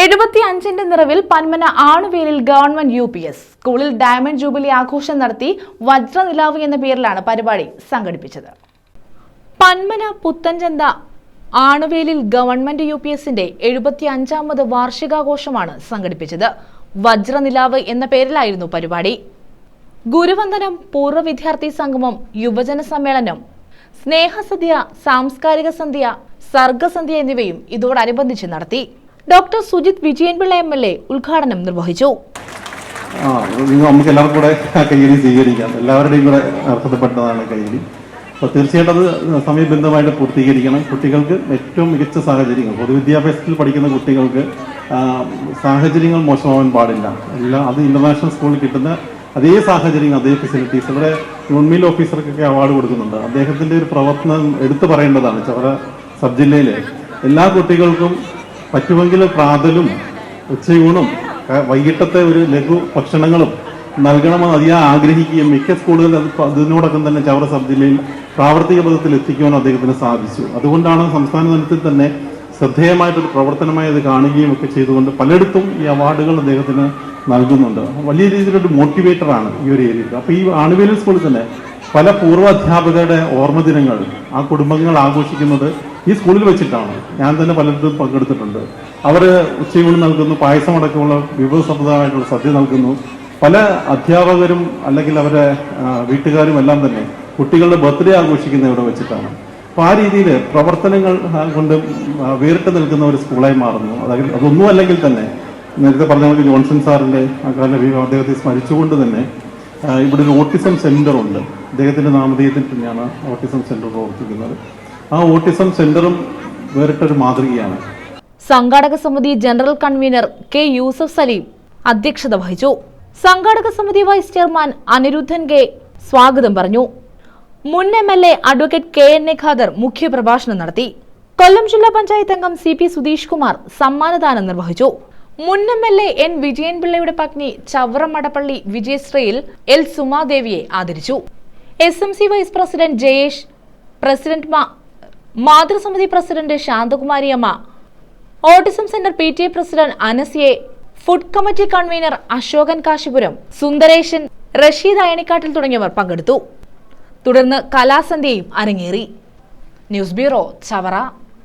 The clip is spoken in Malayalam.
എഴുപത്തി അഞ്ചിന്റെ നിറവിൽ പന്മന ആണുവേലിൽ ഗവൺമെന്റ് യു പി എസ്. സ്കൂളിൽ ഡയമണ്ട് ജൂബിലി ആഘോഷം നടത്തി വജ്രനിലാവ് എന്ന പേരിലാണ് പരിപാടി സംഘടിപ്പിച്ചത്. പന്മന പുത്തൻചന്ത ആണുവേലിൽ ഗവൺമെന്റ് യു പി എസിന്റെ എഴുപത്തി അഞ്ചാമത് വാർഷികാഘോഷമാണ് സംഘടിപ്പിച്ചത്. വജ്രനിലാവ് എന്ന പേരിലായിരുന്നു പരിപാടി. ഗുരുവന്ദനം പൂർവ വിദ്യാർത്ഥി സംഗമം യുവജന സമ്മേളനം സ്നേഹസന്ധ്യ സാംസ്കാരിക സന്ധ്യ സർഗസന്ധ്യ എന്നിവയും ഇതോടനുബന്ധിച്ച് നടത്തി. Doctor Sujith Vijayanpillai M L A ഉദ്ഘാടനം നിർവഹിച്ചു. നമുക്ക് എല്ലാവർക്കും കൂടെ കയ്യടി സ്വീകരിക്കാം. എല്ലാവരുടെയും കൂടെ അർഹതപ്പെട്ടതാണ് കയ്യടി അപ്പോൾ തീർച്ചയായിട്ടും അത് സമയബന്ധമായിട്ട് പൂർത്തീകരിക്കണം. കുട്ടികൾക്ക് ഏറ്റവും മികച്ച സാഹചര്യങ്ങൾ പൊതുവിദ്യാഭ്യാസത്തിൽ പഠിക്കുന്ന കുട്ടികൾക്ക് സാഹചര്യങ്ങൾ മോശമാവാൻ പാടില്ല. എല്ലാ അത് ഇന്റർനാഷണൽ സ്കൂളിൽ കിട്ടുന്ന അതേ സാഹചര്യങ്ങൾ അതേ ഫെസിലിറ്റീസ്. ഇവിടെ ഗവൺമെന്റ് ഓഫീസർക്കൊക്കെ അവാർഡ് കൊടുക്കുന്നുണ്ട്. അദ്ദേഹത്തിന്റെ ഒരു പ്രവർത്തനം എടുത്തു പറയേണ്ടതാണ്. ചവറ സബ് ജില്ലയിലെ എല്ലാ കുട്ടികൾക്കും പറ്റുമെങ്കിൽ പ്രാതലും ഉച്ചയൂണും വൈകിട്ടത്തെ ഒരു ലഘു ഭക്ഷണങ്ങളും നൽകണമെന്ന് അതിയാ ആഗ്രഹിക്കുകയും മിക്ക സ്കൂളുകളിൽ അത് അതിനോടൊപ്പം തന്നെ ചവറ സബ് ജില്ലയിൽ പ്രാവർത്തിക പദത്തിൽ എത്തിക്കുവാൻ അദ്ദേഹത്തിന് സാധിച്ചു. അതുകൊണ്ടാണ് സംസ്ഥാന തലത്തിൽ തന്നെ ശ്രദ്ധേയമായിട്ടൊരു പ്രവർത്തനമായി അത് കാണുകയും ഒക്കെ ചെയ്തുകൊണ്ട് പലയിടത്തും ഈ അവാർഡുകൾ അദ്ദേഹത്തിന് നൽകുന്നുണ്ട്. വലിയ രീതിയിലൊരു മോട്ടിവേറ്ററാണ് ഈ ഒരു ഏരിയയിൽ. അപ്പോൾ ഈ ആണുവേലി സ്കൂളിൽ തന്നെ പല പൂർവ അധ്യാപകരുടെ ഓർമ്മ ദിനങ്ങൾ ആ കുടുംബങ്ങൾ ആഘോഷിക്കുന്നത് ഈ സ്കൂളിൽ വെച്ചിട്ടാണ്. ഞാൻ തന്നെ പലയിടത്തും പങ്കെടുത്തിട്ടുണ്ട്. അവർ ഉച്ചയൂണ് നൽകുന്നു പായസം അടക്കമുള്ള വിഭവസമൃദ്ധമായിട്ടുള്ള സദ്യ നൽകുന്നു. പല അധ്യാപകരും അല്ലെങ്കിൽ അവരെ വീട്ടുകാരും എല്ലാം തന്നെ കുട്ടികളുടെ ബർത്ത്ഡേ ആഘോഷിക്കുന്ന ഇവിടെ വെച്ചിട്ടാണ്. അപ്പോൾ ആ രീതിയിൽ പ്രവർത്തനങ്ങൾ കൊണ്ട് വേറിട്ട് നിൽക്കുന്ന ഒരു സ്കൂളായി മാറുന്നു. അതായത് അതൊന്നും അല്ലെങ്കിൽ തന്നെ നേരത്തെ പറഞ്ഞ പോലെ ജോൺസൺ സാറിന്റെ ആ കാല വിവാഹം അദ്ദേഹത്തെ സ്മരിച്ചുകൊണ്ട് തന്നെ ഇവിടെ ഒരു ഓട്ടിസം സെന്റർ അദ്ദേഹത്തിന്റെ നാമധേയത്തിൽ തന്നെയാണ് ഓട്ടിസം സെന്റർ പ്രവർത്തിക്കുന്നത്. ആ ഓട്ടിസം സെന്ററും വേറിട്ടൊരു മാതൃകയാണ്. സംഘാടക സമിതി general convener K Yusuf Salim അധ്യക്ഷത വഹിച്ചു. സംഘാടക സമിതി വൈസ് ചെയർമാൻ അനിരുദ്ധൻ കെ സ്വാഗതം പറഞ്ഞു. മുൻ M L A advocate K N A Khader മുഖ്യപ്രഭാഷണം നടത്തി. കൊല്ലം ജില്ലാ പഞ്ചായത്ത് അംഗം സി പി സുധീഷ് കുമാർ സമ്മാനദാനം നിർവഹിച്ചു. മുൻ എം എൽ എ എൻ വിജയൻപിള്ളയുടെ പത്നി ചവറ മടപ്പള്ളി വിജയശ്രീയിൽ എൽ സുമാദേവിയെ ആദരിച്ചു. S M C vice president Jayesh president മാ- മാതൃസമിതി പ്രസിഡന്റ് ശാന്തകുമാരി അമ്മ autism centre P T A president അനസിയെ food committee convener Ashokan Kashipuram Sundaresan Rasheed അയണിക്കാട്ടിൽ തുടങ്ങിയവർ പങ്കെടുത്തു. തുടർന്ന് കലാസന്ധ്യയും അരങ്ങേറി. News bureau Chavara.